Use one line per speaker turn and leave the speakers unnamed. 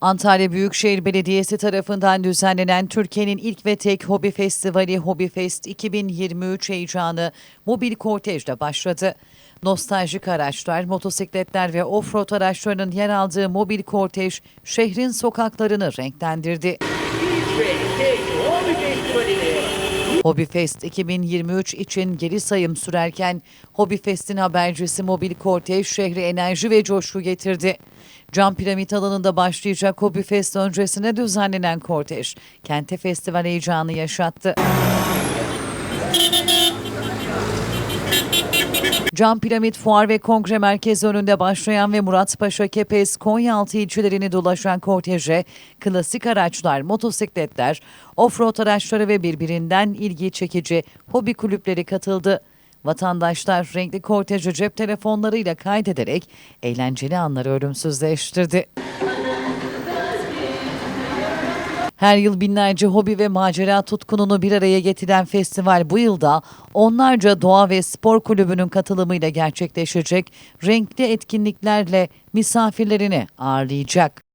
Antalya Büyükşehir Belediyesi tarafından düzenlenen Türkiye'nin ilk ve tek hobi festivali Hobi Fest 2023 heyecanı mobil kortejle başladı. Nostaljik araçlar, motosikletler ve offroad araçlarının yer aldığı mobil kortej şehrin sokaklarını renklendirdi. Hobi Fest 2023 için geri sayım sürerken Hobi Fest'in habercisi mobil kortej şehre enerji ve coşku getirdi. Cam piramit alanında başlayacak Hobi Fest öncesine düzenlenen kortej, kente festival heyecanı yaşattı. Cam Piramit Fuar ve Kongre Merkezi önünde başlayan ve Muratpaşa, Kepez, Konyaaltı ilçelerini dolaşan korteje klasik araçlar, motosikletler, offroad araçları ve birbirinden ilgi çekici hobi kulüpleri katıldı. Vatandaşlar renkli korteji cep telefonlarıyla kaydederek eğlenceli anları ölümsüzleştirdi. Her yıl binlerce hobi ve macera tutkununu bir araya getiren festival bu yılda onlarca doğa ve spor kulübünün katılımıyla gerçekleşecek renkli etkinliklerle misafirlerini ağırlayacak.